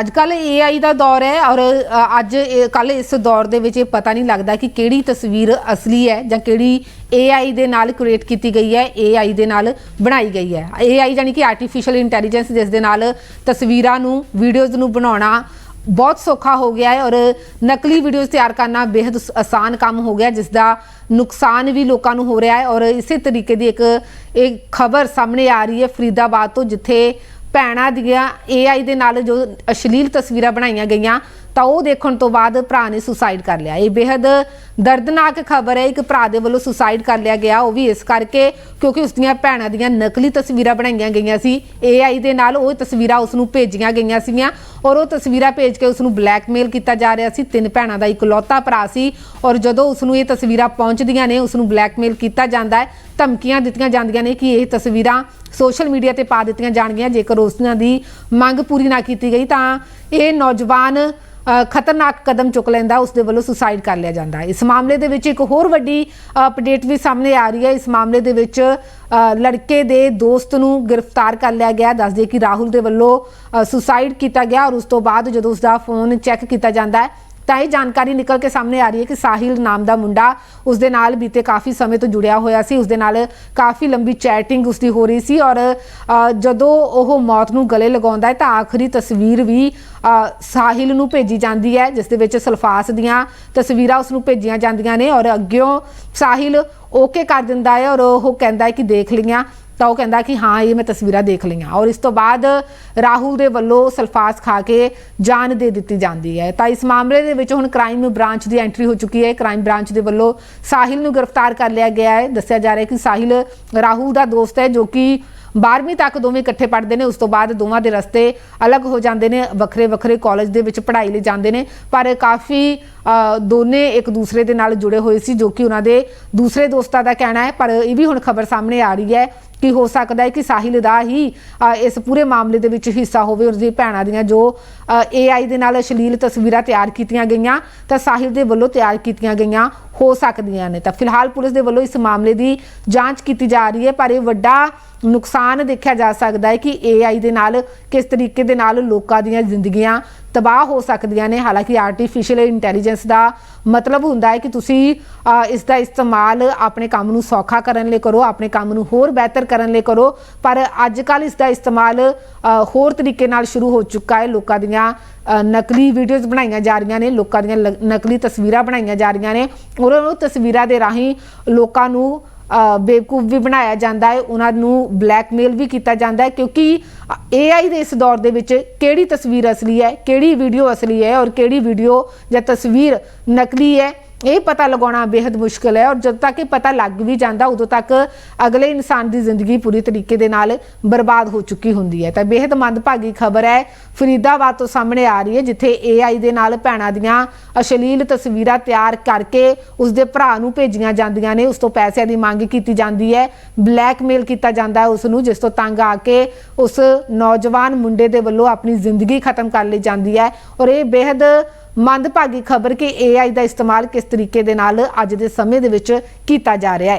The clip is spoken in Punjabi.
ਅੱਜ ਕੱਲ AI ਦਾ ਦੌਰ ਹੈ ਔਰ ਅ, ਅੱਜ ਕੱਲ ਇਸ ਦੌਰ ਦੇ ਵਿੱਚ ਇਹ ਪਤਾ ਨਹੀਂ ਲੱਗਦਾ ਕਿ ਕਿਹੜੀ ਤਸਵੀਰ ਅਸਲੀ ਹੈ ਜਾਂ ਕਿਹੜੀ AI ਦੇ ਨਾਲ ਕ੍ਰੀਏਟ ਕੀਤੀ ਗਈ ਹੈ AI ਦੇ ਨਾਲ ਬਣਾਈ ਗਈ ਹੈ। AI ਜਾਨੀ ਕਿ ਆਰਟੀਫੀਸ਼ੀਅਲ ਇੰਟੈਲੀਜੈਂਸ ਜਿਸ ਦੇ ਨਾਲ ਤਸਵੀਰਾਂ ਨੂੰ ਵੀਡੀਓਜ਼ ਨੂੰ ਬਣਾਉਣਾ ਬਹੁਤ ਸੌਖਾ ਹੋ ਗਿਆ ਹੈ ਔਰ ਨਕਲੀ ਵੀਡੀਓਜ਼ ਤਿਆਰ ਕਰਨਾ ਬੇहद ਆਸਾਨ ਕੰਮ ਹੋ ਗਿਆ ਜਿਸ ਦਾ ਨੁਕਸਾਨ ਵੀ ਲੋਕਾਂ ਨੂੰ ਹੋ ਰਿਹਾ ਹੈ। ਔਰ ਇਸੇ ਤਰੀਕੇ ਦੀ ਇੱਕ ਇੱਕ ਖਬਰ ਸਾਹਮਣੇ ਆ ਰਹੀ ਹੈ ਫਰੀਦਾਬਾਦ ਤੋਂ ਜਿੱਥੇ ਭੈਣਾਂ ਦੀਆਂ AI ਦੇ ਨਾਲ ਜੋ ਅਸ਼ਲੀਲ ਤਸਵੀਰਾਂ ਬਣਾਈਆਂ ਗਈਆਂ, ਤਾਂ ਉਹ ਦੇਖਣ ਤੋਂ ਬਾਅਦ ਭਰਾ ਨੇ ਸੁਸਾਈਡ ਕਰ ਲਿਆ। ਇਹ ਬੇहद ਦਰਦਨਾਕ ਖਬਰ ਹੈ। ਇੱਕ ਭਰਾ ਦੇ ਵੱਲੋਂ ਸੁਸਾਈਡ ਕਰ ਲਿਆ ਗਿਆ। ਉਹ ਵੀ ਇਸ ਕਰਕੇ ਕਿਉਂਕਿ ਉਸ ਦੀਆਂ ਭੈਣਾਂ ਦੀਆਂ ਨਕਲੀ ਤਸਵੀਰਾਂ ਬਣਾਈਆਂ ਗਈਆਂ ਸੀ। AI ਦੇ ਨਾਲ ਉਹ ਤਸਵੀਰਾਂ ਉਸ ਨੂੰ ਭੇਜੀਆਂ ਗਈਆਂ ਸੀਗੀਆਂ ਔਰ ਉਹ ਤਸਵੀਰਾਂ ਭੇਜ ਕੇ ਉਸ ਨੂੰ ਬਲੈਕਮੇਲ ਕੀਤਾ ਜਾ ਰਿਹਾ ਸੀ। ਤਿੰਨ ਭੈਣਾਂ ਦਾ ਇਕਲੌਤਾ ਭਰਾ ਸੀ ਔਰ ਜਦੋਂ ਉਸ ਨੂੰ ਇਹ ਤਸਵੀਰਾਂ ਪਹੁੰਚਦੀਆਂ ਨੇ, ਉਸ ਨੂੰ ਬਲੈਕਮੇਲ ਕੀਤਾ ਜਾਂਦਾ ਹੈ। ਧਮਕੀਆਂ ਦਿੱਤੀਆਂ ਜਾਂਦੀਆਂ ਨੇ ਕਿ ਇਹ ਤਸਵੀਰਾਂ ਸੋਸ਼ਲ ਮੀਡੀਆ ਤੇ ਪਾ ਦਿੱਤੀਆਂ ਜਾਣਗੀਆਂ। ਜੇਕਰ ਉਸਨਾਂ ਦੀ ਮੰਗ ਪੂਰੀ ਨਾ ਕੀਤੀ ਗਈ ਤਾਂ ਇਹ ਨੌਜਵਾਨ ਖਤਰਨਾਕ ਕਦਮ ਚੁੱਕ ਲੈਂਦਾ, ਉਸ ਦੇ ਵੱਲੋਂ ਸੁਸਾਈਡ ਕਰ ਲਿਆ ਜਾਂਦਾ ਇਸ ਮਾਮਲੇ ਦੇ ਵਿੱਚ ਇੱਕ ਹੋਰ ਵੱਡੀ ਅਪਡੇਟ ਵੀ ਸਾਹਮਣੇ ਆ ਰਹੀ ਹੈ। ਇਸ ਮਾਮਲੇ ਦੇ ਵਿੱਚ ਲੜਕੇ ਦੇ ਦੋਸਤ ਨੂੰ ਗ੍ਰਿਫਤਾਰ ਕਰ ਲਿਆ ਗਿਆ। ਦੱਸਦੇ ਕਿ ਰਾਹੁਲ ਦੇ ਵੱਲੋਂ ਸੁਸਾਈਡ ਕੀਤਾ ਗਿਆ ਔਰ ਉਸ ਤੋਂ ਬਾਅਦ ਜਦੋਂ ਉਸ ਦਾ ਫੋਨ ਚੈੱਕ ਕੀਤਾ ਜਾਂਦਾ ਹੈ ਤਾਂ ਇਹ ਜਾਣਕਾਰੀ ਨਿਕਲ ਕੇ ਸਾਹਮਣੇ ਆ ਰਹੀ ਹੈ ਕਿ ਸਾਹਿਲ ਨਾਮ ਦਾ ਮੁੰਡਾ ਉਸ ਦੇ ਨਾਲ ਬੀਤੇ ਕਾਫੀ ਸਮੇਂ ਤੋਂ ਜੁੜਿਆ ਹੋਇਆ ਸੀ, ਉਸ ਦੇ ਨਾਲ ਕਾਫੀ ਲੰਬੀ ਚੈਟਿੰਗ ਉਸ ਦੀ ਹੋ ਰਹੀ ਸੀ ਔਰ ਜਦੋਂ ਉਹ ਮੌਤ ਨੂੰ ਗਲੇ ਲਗਾਉਂਦਾ ਹੈ ਤਾਂ ਆਖਰੀ ਤਸਵੀਰ ਵੀ ਸਾਹਿਲ ਨੂੰ ਭੇਜੀ ਜਾਂਦੀ ਹੈ, ਜਿਸ ਦੇ ਵਿੱਚ ਸਲਫਾਸ ਦੀਆਂ ਤਸਵੀਰਾਂ ਉਸ ਨੂੰ ਭੇਜੀਆਂ ਜਾਂਦੀਆਂ ਨੇ ਔਰ ਅੱਗਿਓਂ ਸਾਹਿਲ ਓਕੇ ਕਰ ਦਿੰਦਾ ਹੈ ਔਰ ਉਹ ਕਹਿੰਦਾ ਹੈ ਕਿ ਦੇਖ ਲਈਆਂ ਤਾਂ ਉਹ ਕਹਿੰਦਾ ਕਿ ਹਾਂ, ਇਹ ਮੈਂ ਤਸਵੀਰਾਂ ਦੇਖ ਲਈਆਂ। ਔਰ ਇਸ ਤੋਂ ਬਾਅਦ ਰਾਹੁਲ ਦੇ ਵੱਲੋਂ ਸਲਫਾਸ ਖਾ ਕੇ ਜਾਨ ਦੇ ਦਿੱਤੀ ਜਾਂਦੀ ਹੈ। ਤਾਂ ਇਸ ਮਾਮਲੇ ਦੇ ਵਿੱਚ ਹੁਣ ਕ੍ਰਾਈਮ ਬ੍ਰਾਂਚ ਦੀ ਐਂਟਰੀ ਹੋ ਚੁੱਕੀ ਹੈ। ਕ੍ਰਾਈਮ ਬ੍ਰਾਂਚ ਦੇ ਵੱਲੋਂ ਸਾਹਿਲ ਨੂੰ ਗ੍ਰਿਫਤਾਰ ਕਰ ਲਿਆ ਗਿਆ ਹੈ। ਦੱਸਿਆ ਜਾ ਰਿਹਾ ਹੈ ਕਿ ਸਾਹਿਲ ਰਾਹੁਲ ਦਾ ਦੋਸਤ ਹੈ, ਜੋ ਕਿ 12ਵੀਂ ਤੱਕ ਦੋਵੇਂ ਇਕੱਠੇ ਪੜ੍ਹਦੇ ਨੇ। ਉਸ ਤੋਂ ਬਾਅਦ ਦੋਵਾਂ ਦੇ ਰਸਤੇ ਅਲੱਗ ਹੋ ਜਾਂਦੇ ਨੇ ਵੱਖਰੇ ਵੱਖਰੇ ਕਾਲਜ ਦੇ ਵਿੱਚ ਪੜ੍ਹਾਈ ਲਈ ਜਾਂਦੇ ਨੇ। ਪਰ ਕਾਫੀ ਦੋਨੇ ਇੱਕ ਦੂਸਰੇ ਦੇ ਨਾਲ ਜੁੜੇ ਹੋਏ ਸੀ, ਜੋ ਕਿ ਉਹਨਾਂ ਦੇ ਦੂਸਰੇ ਦੋਸਤਾਂ ਦਾ ਕਹਿਣਾ ਹੈ। ਪਰ ਇਹ ਵੀ ਹੁਣ ਖਬਰ ਸਾਹਮਣੇ ਆ ਰਹੀ ਹੈ ਕਿ ਹੋ ਸਕਦਾ ਹੈ ਕਿ ਸਾਹਿਲ ਦਾ ਹੀ ਇਸ ਪੂਰੇ ਮਾਮਲੇ ਦੇ ਵਿੱਚ ਹਿੱਸਾ ਹੋਵੇ ਉਸ ਦੀ ਭੈਣਾਂ ਦੀਆਂ ਜੋ AI ਦੇ ਨਾਲ ਅਸ਼ਲੀਲ ਤਸਵੀਰਾਂ ਤਿਆਰ ਕੀਤੀਆਂ ਗਈਆਂ ਤਾਂ ਸਾਹਿਲ ਦੇ ਵੱਲੋਂ ਤਿਆਰ ਕੀਤੀਆਂ ਗਈਆਂ। ਹੋ ਸਕਦੀਆਂ ਨੇ। ਤਾਂ ਫਿਲਹਾਲ ਪੁਲਿਸ ਦੇ ਵੱਲੋਂ ਇਸ ਮਾਮਲੇ ਦੀ ਜਾਂਚ ਕੀਤੀ ਜਾ ਰਹੀ ਹੈ ਪਰ ਇਹ ਵੱਡਾ ਨੁਕਸਾਨ ਦੇਖਿਆ ਜਾ ਸਕਦਾ ਹੈ ਕਿ AI ਦੇ ਨਾਲ ਕਿਸ ਤਰੀਕੇ ਦੇ ਨਾਲ ਲੋਕਾਂ ਦੀਆਂ ਜ਼ਿੰਦਗੀਆਂ ਤਬਾਹ ਹੋ ਸਕਦੀਆਂ ਨੇ। ਹਾਲਾਂਕਿ ਆਰਟੀਫੀਸ਼ੀਅਲ ਇੰਟੈਲੀਜੈਂਸ ਦਾ ਮਤਲਬ ਹੁੰਦਾ ਹੈ ਕਿ ਤੁਸੀਂ ਅ, ਇਸ ਦਾ ਇਸਤੇਮਾਲ ਆਪਣੇ ਕੰਮ ਨੂੰ ਸੌਖਾ ਕਰਨ ਲਈ ਕਰੋ ਆਪਣੇ ਕੰਮ ਨੂੰ ਹੋਰ ਬਿਹਤਰ ਕਰਨ ਲਈ ਕਰੋ ਪਰ ਅੱਜ ਕੱਲ ਇਸ ਦਾ ਇਸਤੇਮਾਲ ਹੋਰ ਤਰੀਕੇ ਨਾਲ ਸ਼ੁਰੂ ਹੋ ਚੁੱਕਾ ਹੈ। ਲੋਕਾਂ ਦੀਆਂ ਨਕਲੀ ਵੀਡੀਓਜ਼ ਬਣਾਈਆਂ ਜਾ ਰਹੀਆਂ ਨੇ ਲੋਕਾਂ ਦੀਆਂ ਲ- ਨਕਲੀ ਤਸਵੀਰਾਂ ਬਣਾਈਆਂ ਜਾ ਰਹੀਆਂ ਨੇ। ਹੋਰਾਂ ਨੂੰ ਤਸਵੀਰਾਂ ਦੇ ਰਾਹੀਂ ਲੋਕਾਂ ਨੂੰ ਬੇਵਕੂਫ ਵੀ ਬਣਾਇਆ ਜਾਂਦਾ ਹੈ, ਉਹਨਾਂ ਨੂੰ ਬਲੈਕਮੇਲ ਵੀ ਕੀਤਾ ਜਾਂਦਾ ਹੈ, ਕਿਉਂਕਿ AI ਦੇ ਇਸ ਦੌਰ ਦੇ ਵਿੱਚ ਕਿਹੜੀ ਤਸਵੀਰ ਅਸਲੀ ਹੈ, ਕਿਹੜੀ ਵੀਡੀਓ ਅਸਲੀ ਹੈ ਔਰ ਕਿਹੜੀ ਵੀਡੀਓ ਜਾਂ ਤਸਵੀਰ ਨਕਲੀ ਹੈ, ਇਹ ਪਤਾ ਲਗਾਉਣਾ ਬੇहद ਮੁਸ਼ਕਲ ਹੈ ਔਰ ਜਦ ਤੱਕ ਇਹ ਪਤਾ ਲੱਗ ਵੀ ਜਾਂਦਾ, ਉਦੋਂ ਤੱਕ ਅਗਲੇ ਇਨਸਾਨ ਦੀ ਜ਼ਿੰਦਗੀ ਪੂਰੀ ਤਰੀਕੇ ਦੇ ਨਾਲ ਬਰਬਾਦ ਹੋ ਚੁੱਕੀ ਹੁੰਦੀ ਹੈ। ਤਾਂ ਬੇहद ਮੰਦਭਾਗੀ ਖਬਰ ਹੈ, ਫਰੀਦਾਬਾਦ ਤੋਂ ਸਾਹਮਣੇ ਆ ਰਹੀ ਹੈ, ਜਿੱਥੇ AI ਦੇ ਨਾਲ ਭੈਣਾਂ ਦੀਆਂ ਅਸ਼ਲੀਲ ਤਸਵੀਰਾਂ ਤਿਆਰ ਕਰਕੇ ਉਸ ਦੇ ਭਰਾ ਨੂੰ ਭੇਜੀਆਂ ਜਾਂਦੀਆਂ ਨੇ। ਉਸ ਤੋਂ ਪੈਸਿਆਂ ਦੀ ਮੰਗ ਕੀਤੀ ਜਾਂਦੀ ਹੈ। ਬਲੈਕਮੇਲ ਕੀਤਾ ਜਾਂਦਾ ਹੈ ਉਸ ਨੂੰ ਜਿਸ ਤੋਂ ਤੰਗ ਆ ਕੇ ਉਸ ਨੌਜਵਾਨ ਮੁੰਡੇ ਦੇ ਵੱਲੋਂ ਆਪਣੀ ਜ਼ਿੰਦਗੀ ਖਤਮ ਕਰ ਲਈ ਜਾਂਦੀ ਹੈ। ਔਰ ਇਹ ਬੇहद ਮੰਦਭਾਗੀ ਖਬਰ ਕਿ AI ਦਾ ਇਸਤੇਮਾਲ ਕਿਸ ਤਰੀਕੇ ਦੇ ਨਾਲ ਅੱਜ ਦੇ ਸਮੇਂ ਦੇ ਵਿੱਚ ਕੀਤਾ ਜਾ ਰਿਹਾ ਹੈ।